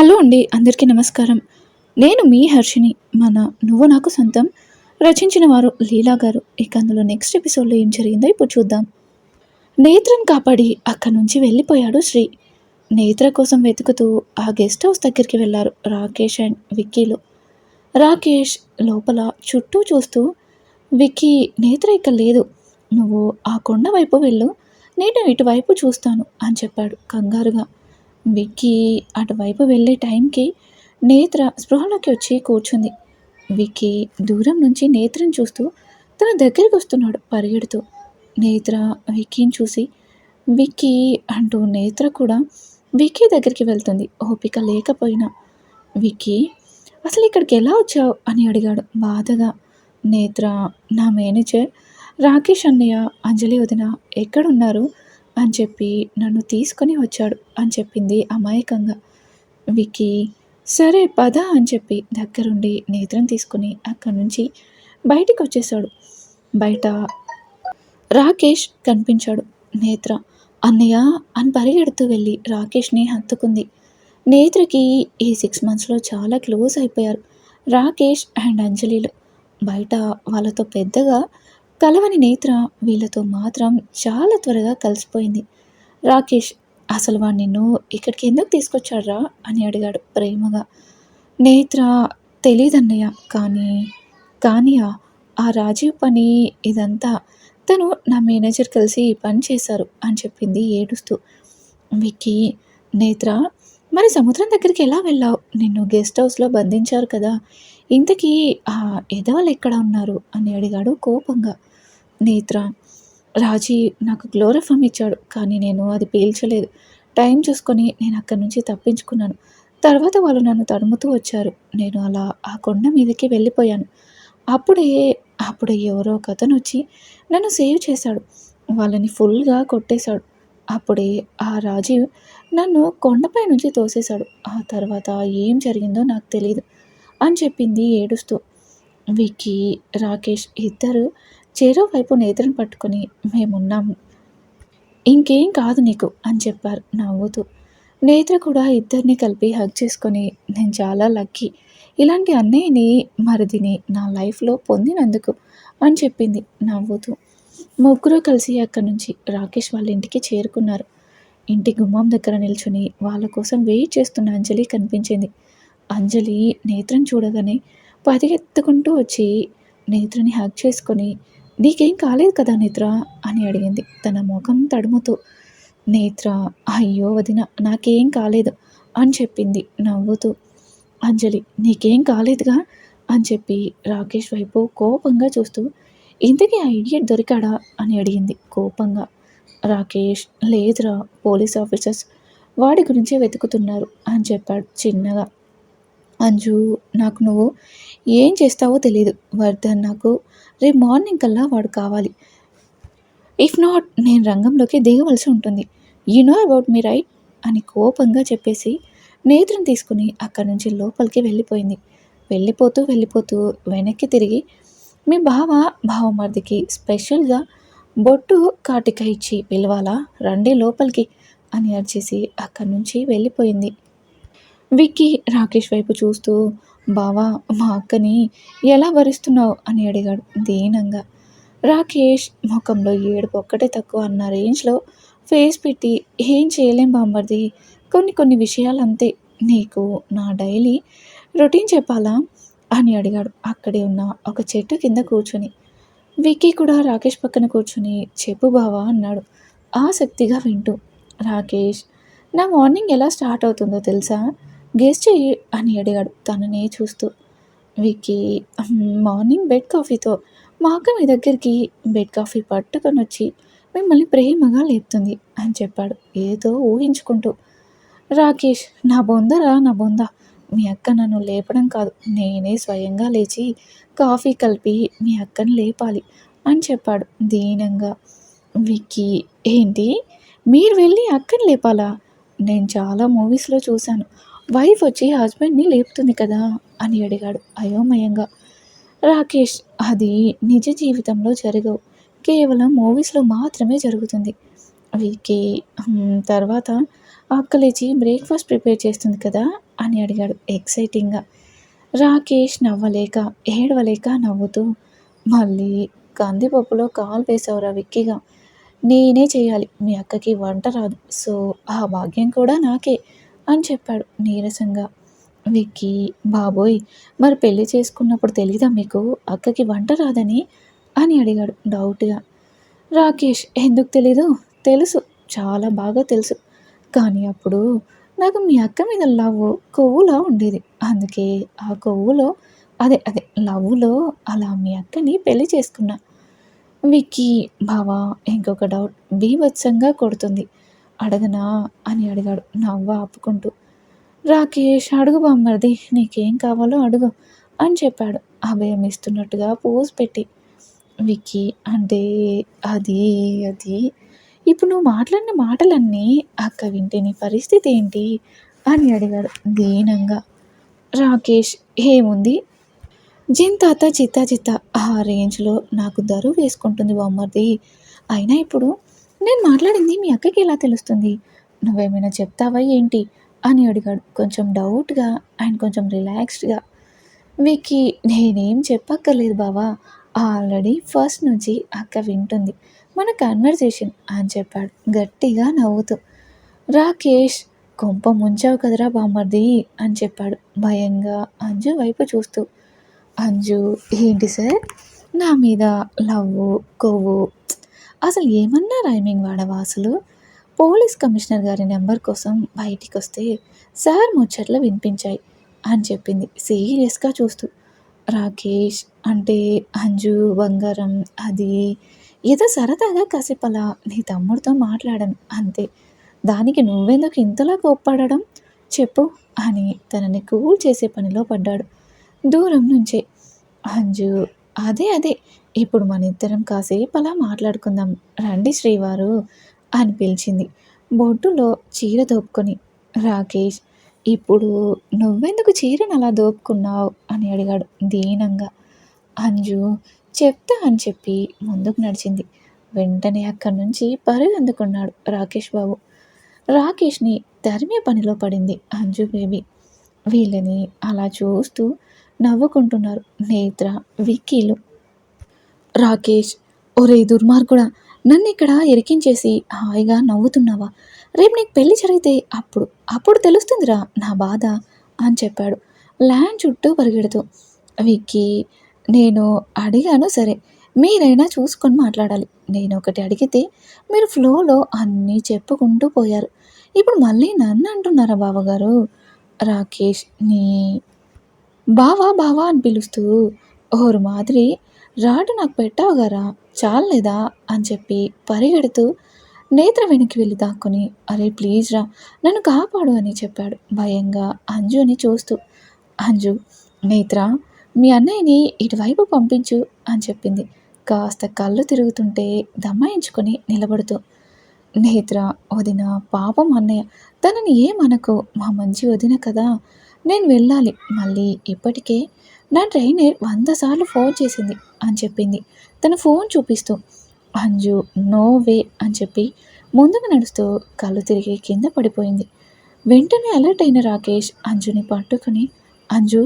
Hello అండి అందరికీ నమస్కారం. నేను మీ హర్షిని మన నువ్వు నాకు సొంతం. రచించిన వారు లీలా గారు. ఇక అందులో నెక్స్ట్ ఎపిసోడ్లో ఏం జరిగిందో ఇప్పుడు చూద్దాం. నేత్రను కాపాడి అక్కడి నుంచి వెళ్ళిపోయాడు శ్రీ. నేత్ర కోసం వెతుకుతూ ఆ గెస్ట్ హౌస్ దగ్గరికి వెళ్ళారు రాకేష్ అండ్ విక్కీలు. రాకేష్ లోపల చుట్టూ చూస్తూ విక్కీ నేత్ర ఇక్కడ లేదు. నువ్వు ఆ కొండ వైపు వెళ్ళు. నేను ఇటువైపు చూస్తాను అని చెప్పాడు కంగారుగా. విక్కీ అటువైపు వెళ్ళే టైంకి నేత్ర స్పృహలోకి వచ్చి కూర్చుంది. విక్కీ దూరం నుంచి నేత్రను చూస్తూ తన దగ్గరికి వస్తున్నాడు పరిగెడుతూ. నేత్ర విక్కీని చూసి విక్కీ అంటూ నేత్ర కూడా విక్కీ దగ్గరికి వెళ్తుంది. ఓపిక లేకపోయినా విక్కీ అసలు ఇక్కడికి ఎలా వచ్చావు? అని అడిగాడు. బాధగా నేత్ర నా మేనేజర్ రాకేష్ అన్నయ్య అంజలి వదిన ఎక్కడున్నారు? అని చెప్పి నన్ను తీసుకొని వచ్చాడు అని చెప్పింది అమాయకంగా. విక్కీ సరే పద అని చెప్పి దగ్గరుండి నేత్రం తీసుకుని అక్కడి నుంచి బయటికి వచ్చేసాడు బయట రాకేష్ కనిపించాడు. నేత్ర అన్నయ్య అని పరిగెడుతూ వెళ్ళి రాకేష్ని హత్తుకుంది. నేత్రకి ఈ సిక్స్ మంత్స్లో చాలా క్లోజ్ అయిపోయారు. రాకేష్ అండ్ అంజలిలు బయట వాళ్ళతో పెద్దగా కలవని నేత్ర వీళ్ళతో మాత్రం చాలా త్వరగా కలిసిపోయింది. రాకేష్ అసలు వాడు నిన్ను ఇక్కడికి ఎందుకు తీసుకొచ్చాడ్రా? అని అడిగాడు ప్రేమగా. నేత్ర తెలీదన్నయ్య కానీ కానీ ఆ రాజీవ్ పని ఇదంతా తను నా మేనేజర్ కలిసి పని చేశారు అని చెప్పింది ఏడుస్తూ. విక్కీ నేత్ర మరి సముద్రం దగ్గరికి ఎలా వెళ్ళావు? నిన్ను గెస్ట్ హౌస్లో బంధించారు కదా ఇంతకీ ఆ ఎదవలు ఎక్కడ ఉన్నారు? అని అడిగాడు కోపంగా. నేత్ర. రాజీ నాకు క్లోరోఫామ్ ఇచ్చాడు కానీ నేను అది పీల్చలేదు. టైం చూసుకొని నేను అక్కడి నుంచి తప్పించుకున్నాను. తర్వాత వాళ్ళు నన్ను తడుముతూ వచ్చారు. నేను అలా ఆ కొండ మీదకి వెళ్ళిపోయాను. అప్పుడే అప్పుడే ఎవరో కథను వచ్చి నన్ను సేవ్ చేశాడు. వాళ్ళని ఫుల్గా కొట్టేశాడు. అప్పుడే ఆ రాజీవ్ నన్ను కొండపై నుంచి తోసేశాడు. ఆ తర్వాత ఏం జరిగిందో నాకు తెలియదు అని చెప్పింది ఏడుస్తూ. విక్కీ రాకేష్ ఇద్దరు చెరో వైపు నేత్రను పట్టుకొని మేమున్నాము. ఇంకేం కాదు నీకు అని చెప్పారు నవ్వుతూ. నేత్ర కూడా ఇద్దరిని కలిపి హగ్ చేసుకొని నేను చాలా లక్కీ ఇలాంటి అన్నయ్యని మరిదిని నా లైఫ్లో పొందినందుకు అని చెప్పింది నవ్వుతూ. ముగ్గురు కలిసి అక్కడి నుంచి రాకేష్ వాళ్ళ ఇంటికి చేరుకున్నారు. ఇంటి గుమ్మం దగ్గర నిల్చుని వాళ్ళ కోసం వెయిట్ చేస్తున్న అంజలి కనిపించింది. అంజలి నేత్రం చూడగానే పరిగెత్తుకుంటూ వచ్చి నేత్రని హగ్ చేసుకొని నీకేం కాలేదు కదా నేత్ర? అని అడిగింది. తన ముఖం తడుముతూ నేత్ర అయ్యో వదిన నాకేం కాలేదు అని చెప్పింది. నవ్వుతూ అంజలి నీకేం కాలేదుగా? అని చెప్పి రాకేష్ వైపు కోపంగా చూస్తూ ఇంతకీ ఆ ఇడియట్ దొరికాడా? అని అడిగింది కోపంగా. రాకేష్ లేదురా పోలీస్ ఆఫీసర్స్ వాడి గురించే వెతుకుతున్నారు అని చెప్పాడు చిన్నగా. అంజు నాకు నువ్వు ఏం చేస్తావో తెలియదు వర్ధన్ నాకు రేపు మార్నింగ్ కల్లా వాడు కావాలి. ఇఫ్ నాట్ నేను రంగంలోకి దిగవలసి ఉంటుంది. You know about me right అని కోపంగా చెప్పేసి నేత్రం తీసుకుని అక్కడి నుంచి లోపలికి వెళ్ళిపోయింది. వెళ్ళిపోతూ వెళ్ళిపోతూ వెనక్కి తిరిగి మీ బావ బావమర్దికి స్పెషల్గా బొట్టు కాటిక ఇచ్చి పిలవాలా? రండి లోపలికి అని అరిచేసి అక్కడి నుంచి వెళ్ళిపోయింది. విక్కీ రాకేష్ వైపు చూస్తూ బావా మా అక్కని ఎలా భరిస్తున్నావు అని అడిగాడు దీనంగా. రాకేష్ ముఖంలో ఏడుపు ఒక్కటే తక్కువ అన్న రేంజ్లో ఫేస్ పెట్టి ఏం చేయలేం బామ్మర్ది కొన్ని కొన్ని విషయాలు అంతే నీకు నా డైలీ రొటీన్ చెప్పాలా? అని అడిగాడు అక్కడే ఉన్న ఒక చెట్టు కింద కూర్చొని. విక్కీ కూడా రాకేష్ పక్కన కూర్చొని చెప్పు బావా అన్నాడు ఆసక్తిగా వింటూ. రాకేష్ నా మార్నింగ్ ఎలా స్టార్ట్ అవుతుందో తెలుసా? గెస్ట్ చెయ్యి అని అడిగాడు. తననే చూస్తూ. విక్కీ మార్నింగ్ బెడ్ కాఫీతో మా అక్క మీ దగ్గరికి బెడ్ కాఫీ పట్టుకొని వచ్చి మిమ్మల్ని ప్రేమగా లేపుతుంది అని చెప్పాడు. ఏదో ఊహించుకుంటూ. రాకేష్ నా బొందరా నా బొంద. మీ అక్క నన్ను లేపడం కాదు. నేనే స్వయంగా లేచి కాఫీ కలిపి మీ అక్కను లేపాలి అని చెప్పాడు దీనంగా. విక్కీ ఏంటి? మీరు వెళ్ళి అక్కని లేపాలా? నేను చాలా మూవీస్లో చూశాను. వైఫ్ వచ్చి హస్బెండ్ని లేపుతుంది కదా? అని అడిగాడు అయోమయంగా. రాకేష్ అది నిజ జీవితంలో జరగవు. కేవలం మూవీస్లో మాత్రమే జరుగుతుంది. వీకి తర్వాత అక్క లేచి బ్రేక్ఫాస్ట్ ప్రిపేర్ చేస్తుంది కదా? అని అడిగాడు ఎక్సైటింగ్గా రాకేష్ నవ్వలేక ఏడవలేక నవ్వుతూ మళ్ళీ కందిపప్పులో కాలు వేసావురా విక్కిగా. నేనే చేయాలి. మీ అక్కకి వంట రాదు. సో ఆ భాగ్యం కూడా నాకే. అని చెప్పాడు నీరసంగా. విక్కీ బాబోయ్ మరి పెళ్ళి చేసుకున్నప్పుడు తెలీదా మీకు? అక్కకి వంట రాదని? అని అడిగాడు డౌట్గా. రాకేష్ ఎందుకు తెలీదు? తెలుసు చాలా బాగా తెలుసు. కానీ అప్పుడు నాకు మీ అక్క మీద లవ్ కొవ్వులా ఉండేది. అందుకే ఆ కొవ్వులో అదే అదే లవ్లో అలా మీ అక్కని పెళ్ళి చేసుకున్నా. విక్కీ బావా ఇంకొక డౌట్ బీభత్సంగా కొడుతుంది. అడగనా అని అడిగాడు. నవ్వ ఆపుకుంటూ రాకేష్ అడుగు బామ్మర్ది నీకేం కావాలో అడుగు అని చెప్పాడు. అభయం ఇస్తున్నట్టుగా పోజ్ పెట్టి విక్కీ అంటే అది అది. ఇప్పుడు నువ్వు మాట్లాడిన మాటలన్నీ అక్క వింటే నీ పరిస్థితి ఏంటి అని అడిగాడు దీనంగా. రాకేష్ ఏముంది? జింతాత చిత్త చిత్త ఆ రేంజ్లో నాకు దరువు వేసుకుంటుంది బామ్మర్ది. అయినా ఇప్పుడు నేను మాట్లాడింది మీ అక్కకి ఎలా తెలుస్తుంది? నువ్వేమైనా చెప్తావా ఏంటి? అని అడిగాడు. కొంచెం డౌట్గా అండ్ కొంచెం రిలాక్స్డ్గా. వికి నేనేం చెప్పక్కర్లేదు బావా. ఆల్రెడీ ఫస్ట్ నుంచి అక్క వింటుంది. మన కన్వర్జేషన్ అని చెప్పాడు. గట్టిగా నవ్వుతూ. రాకేష్ కొంప ముంచావు కదరా బామ్మర్ది అని చెప్పాడు. భయంగా అంజు వైపు చూస్తూ. అంజు ఏంటి సార్? నా మీద లవ్వు కొవ్వు అసలు ఏమన్నా రైమింగ్ వాడవా అసలు? పోలీస్ కమిషనర్ గారి నెంబర్ కోసం బయటికి వస్తే సార్ ముచ్చట్లు వినిపించాయి అని చెప్పింది. సీరియస్గా చూస్తూ. రాకేష్ అంటే అంజు బంగారం అది ఏదో సరదాగా కసిపలా నీ తమ్ముడితో మాట్లాడాను అంతే. దానికి నువ్వెందుకు ఇంతలా కోప్పడడం? చెప్పు అని తనని కూల్ చేసే పనిలో పడ్డాడు. దూరం నుంచే అంజు అదే అదే. ఇప్పుడు మన ఇద్దరం కాసేపు అలా మాట్లాడుకుందాం. రండి శ్రీవారు అని పిలిచింది. బొడ్డులో చీర దోపుకొని రాకేష్ ఇప్పుడు నువ్వెందుకు చీరను అలా దోపుకున్నావు? అని అడిగాడు దీనంగా. అంజు చెప్తా అని చెప్పి ముందుకు నడిచింది. వెంటనే అక్కడి నుంచి పరుగు అందుకున్నాడు రాకేష్ బాబు. రాకేష్ని తరిమే పనిలో పడింది అంజు బేబీ. వీళ్ళని అలా చూస్తూ నవ్వుకుంటున్నారు. నేత్ర విక్కీలు. రాకేష్ ఒరే దుర్మార్గుడా నన్ను ఇక్కడ ఎరికించేసి హాయిగా నవ్వుతున్నావా? రేపు నీకు పెళ్ళి జరిగితే అప్పుడు అప్పుడు తెలుస్తుందిరా నా బాధ అని చెప్పాడు. ల్యాండ్ చుట్టూ పరిగెడుతూ విక్కీ నేను అడిగాను సరే మీరైనా చూసుకొని మాట్లాడాలి. నేను ఒకటి అడిగితే మీరు ఫ్లోలో అన్నీ చెప్పుకుంటూ పోయారు. ఇప్పుడు మళ్ళీ నన్ను అంటున్నారా బావగారు? రాకేష్ నీ బావా బావా అని పిలుస్తూ ఓరు మాదిరి రాడు నాకు పెట్టావు గారా చాలేదా అని చెప్పి పరిగెడుతూ నేత్ర వెనక్కి వెళ్ళి దాక్కుని అరే ప్లీజ్ రా నన్ను కాపాడు అని చెప్పాడు భయంగా అంజుని చూస్తూ. అంజు నేత్ర మీ అన్నయ్యని ఇటువైపు పంపించు అని చెప్పింది. కాస్త కళ్ళు తిరుగుతుంటే దమ్మాయించుకొని నిలబడుతూ నేత్ర వదిన పాపం అన్నయ్య తనని ఏమనకు? మా మంచి వదిన కదా నేను వెళ్ళాలి. మళ్ళీ ఇప్పటికే నా ట్రైనర్ వంద సార్లు ఫోన్ చేసింది అని చెప్పింది. తన ఫోన్ చూపిస్తూ అంజు నో వే అని చెప్పి ముందుకు నడుస్తూ కళ్ళు తిరిగి కింద పడిపోయింది. వెంటనే అలర్ట్ అయిన రాకేష్ అంజుని పట్టుకుని అంజు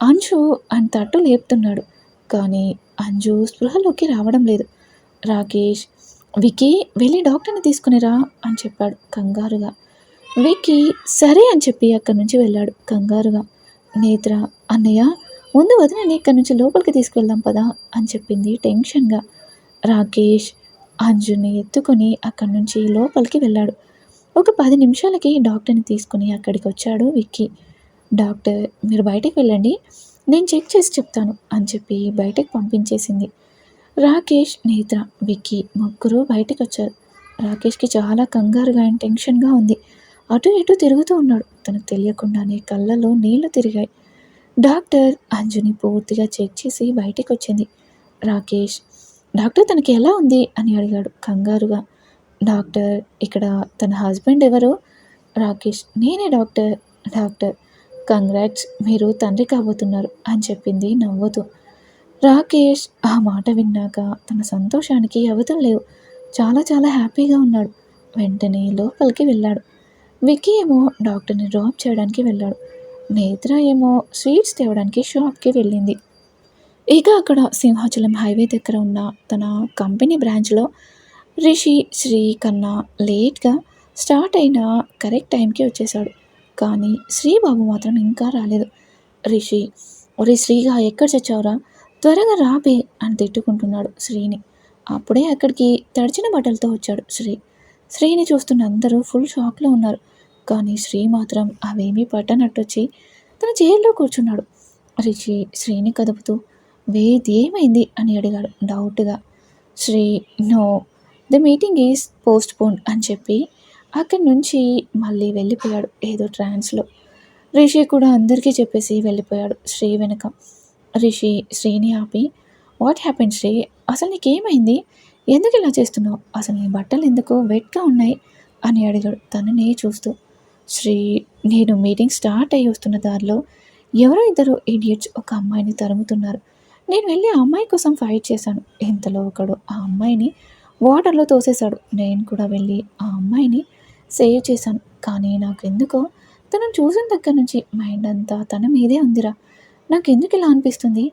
అంజు అని తట్టు లేపుతున్నాడు. కానీ అంజు స్పృహలోకి రావడం లేదు. రాకేష్ వికీ వెళ్ళి డాక్టర్ని తీసుకునిరా అని చెప్పాడు కంగారుగా. విక్కీ సరే అని చెప్పి అక్కడి నుంచి వెళ్ళాడు కంగారుగా. నేత్ర అన్నయ్య ముందు వదిన ఇక్కడి నుంచి లోపలికి తీసుకెళ్దాం పదా అని చెప్పింది టెన్షన్గా. రాకేష్ అంజుని ఎత్తుకొని అక్కడి నుంచి లోపలికి వెళ్ళాడు. ఒక పది నిమిషాలకి డాక్టర్ని తీసుకుని అక్కడికి వచ్చాడు విక్కీ. డాక్టర్ మీరు బయటకు వెళ్ళండి నేను చెక్ చేసి చెప్తాను అని చెప్పి బయటకు పంపించేసింది. రాకేష్ నేత్ర విక్కీ ముగ్గురు బయటకు వచ్చారు. రాకేష్కి చాలా కంగారుగా అండ్ టెన్షన్గా ఉంది. అటు ఇటు తిరుగుతూ ఉన్నాడు. తనకు తెలియకుండానే కళ్ళలో నీళ్ళు తిరిగాయి. డాక్టర్ అంజుని పూర్తిగా చెక్ చేసి బయటికి వచ్చింది రాకేష్ డాక్టర్ తనకి ఎలా ఉంది? అని అడిగాడు కంగారుగా. డాక్టర్ ఇక్కడ తన హస్బెండ్ ఎవరు? రాకేష్ నేనే డాక్టర్. డాక్టర్ కంగ్రాట్స్ మీరు తండ్రి కాబోతున్నారు అని చెప్పింది నవ్వుతూ. రాకేష్ ఆ మాట విన్నాక తన సంతోషానికి అవతం లేవు. చాలా చాలా హ్యాపీగా ఉన్నాడు. వెంటనే లోపలికి వెళ్ళాడు. విక్కీ ఏమో డాక్టర్ని డ్రాప్ చేయడానికి వెళ్ళాడు. నేత్ర ఏమో స్వీట్స్ తేవడానికి షాప్కి వెళ్ళింది. ఇక అక్కడ సింహాచలం హైవే దగ్గర ఉన్న తన కంపెనీ బ్రాంచ్లో రిషి శ్రీ కన్నా లేట్గా స్టార్ట్ అయిన కరెక్ట్ టైంకి వచ్చేసాడు కానీ శ్రీబాబు మాత్రం ఇంకా రాలేదు. రిషి ఒరే శ్రీగా ఎక్కడ చచ్చావురా? త్వరగా రాబే అని తిట్టుకుంటున్నాడు శ్రీని. అప్పుడే అక్కడికి తడిచిన బట్టలతో వచ్చాడు శ్రీ. శ్రీని చూస్తున్న అందరూ ఫుల్ షాక్లో ఉన్నారు. కానీ శ్రీ మాత్రం అవేమీ పట్టనట్టొచ్చి తన చైర్లో కూర్చున్నాడు. రిషి శ్రీని కదుపుతూ వేది ఏమైంది అని అడిగాడు డౌట్గా. Sri no the meeting is postpone అని చెప్పి అక్కడి నుంచి మళ్ళీ వెళ్ళిపోయాడు ఏదో ట్రాన్స్లో. రిషి కూడా అందరికీ చెప్పేసి వెళ్ళిపోయాడు శ్రీ వెనుక. రిషి శ్రీని ఆపి వాట్ హ్యాపెన్ శ్రీ? అసలు నీకేమైంది? ఎందుకు ఇలా చేస్తున్నావు? అసలు నీ బట్టలు ఎందుకు వెట్గా ఉన్నాయి? అని అడిగాడు తననే చూస్తూ. శ్రీ నేను మీటింగ్ స్టార్ట్ అయ్యి వస్తున్న దారిలో ఎవరో ఇద్దరు ఇడియట్స్ ఒక అమ్మాయిని తరుముతున్నారు. నేను వెళ్ళి ఆ అమ్మాయి కోసం ఫైట్ చేశాను. ఇంతలో ఒకడు ఆ అమ్మాయిని వాటర్లో తోసేశాడు. నేను కూడా వెళ్ళి ఆ అమ్మాయిని సేవ్ చేశాను. కానీ నాకు ఎందుకో తనను చూసిన దగ్గర నుంచి మైండ్ అంతా తన మీదే ఉందిరా. నాకు ఎందుకు ఇలా అనిపిస్తుంది?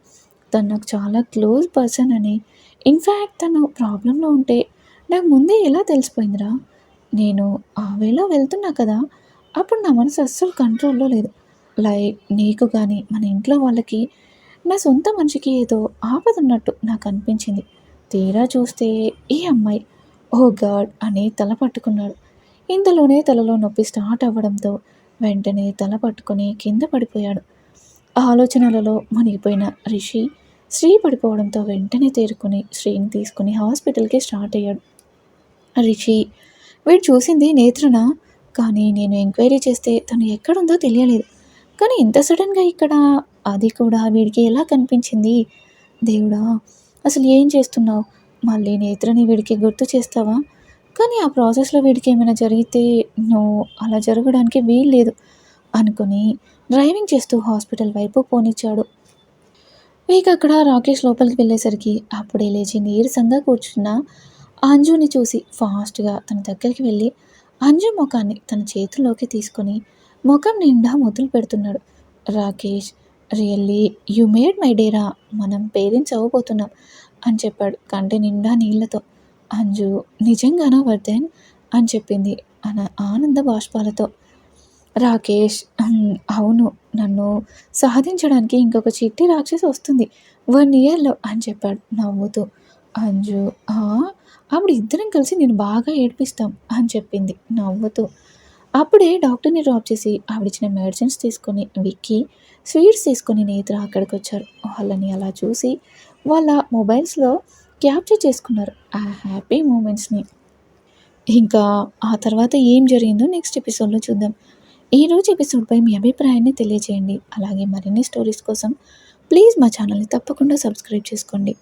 తను నాకు చాలా క్లోజ్ పర్సన్ అని. ఇన్ఫ్యాక్ట్ తను ప్రాబ్లంలో ఉంటే నాకు ముందే ఎలా తెలిసిపోయిందిరా? నేను ఆ వేలో వెళ్తున్నా కదా అప్పుడు నా మనసు అస్సలు కంట్రోల్లో లేదు. లైక్ నీకు కానీ మన ఇంట్లో వాళ్ళకి నా సొంత మనిషికి ఏదో ఆపదున్నట్టు నాకు అనిపించింది. తీరా చూస్తే ఈ అమ్మాయి ఓ గాడ్ అని తల పట్టుకున్నాడు. ఇంతలోనే తలలో నొప్పి స్టార్ట్ అవ్వడంతో వెంటనే తల పట్టుకొని కింద పడిపోయాడు. ఆలోచనలలో మునిగిపోయిన రిషి శ్రీ పడిపోవడంతో వెంటనే తేరుకొని శ్రీని తీసుకుని హాస్పిటల్కి స్టార్ట్ అయ్యాడు. రిషి వీడు చూసింది నేత్రన? కానీ నేను ఎంక్వైరీ చేస్తే తను ఎక్కడుందో తెలియలేదు. కానీ ఇంత సడన్గా ఇక్కడ అది కూడా వీడికి ఎలా కనిపించింది? దేవుడా అసలు ఏం చేస్తున్నావు? మళ్ళీ నేత్రని వీడికి గుర్తు చేస్తావా? కానీ ఆ ప్రాసెస్లో వీడికి ఏమైనా జరిగితే నో అలా జరగడానికి వీలు లేదు అనుకుని డ్రైవింగ్ చేస్తూ హాస్పిటల్ వైపు పోనిచ్చాడు. ఇక అక్కడ రాకేష్ లోపలికి వెళ్ళేసరికి అప్పుడే లేచి నీరసంగా కూర్చున్న అంజుని చూసి ఫాస్ట్గా తన దగ్గరికి వెళ్ళి అంజు ముఖాన్ని తన చేతుల్లోకి తీసుకొని ముఖం నిండా ముద్దులు పెడుతున్నాడు. Rakesh really you made my డేరా మనం పేరెంట్స్ అవ్వబోతున్నాం అని చెప్పాడు కంటి నిండా నీళ్ళతో అంజు నిజంగానా వర్ధన్? అని చెప్పింది అన ఆనంద బాష్పాలతో. రాకేష్ అవును నన్ను సాధించడానికి ఇంకొక చిట్టి రాక్షసి వస్తుంది. వన్ ఇయర్లో అని చెప్పాడు నవ్వుతూ. అంజు అప్పుడు ఇద్దరం కలిసి నేను బాగా ఏడిపిస్తాం అని చెప్పింది నవ్వుతూ. అప్పుడే డాక్టర్ని డ్రాప్ చేసి ఆవిడిచ్చిన మెడిసిన్స్ తీసుకొని విక్కి స్వీట్స్ తీసుకొని నేత్ర అక్కడికి వచ్చారు వాళ్ళని అలా చూసి వాళ్ళ మొబైల్స్లో క్యాప్చర్ చేసుకున్నారు ఆ హ్యాపీ మూమెంట్స్ని. ఇంకా ఆ తర్వాత ఏం జరిగిందో నెక్స్ట్ ఎపిసోడ్లో చూద్దాం. ఈరోజు ఎపిసోడ్పై మీ అభిప్రాయాన్ని తెలియజేయండి అలాగే మరిన్ని స్టోరీస్ కోసం ప్లీజ్ మా ఛానల్ని తప్పకుండా సబ్స్క్రైబ్ చేసుకోండి.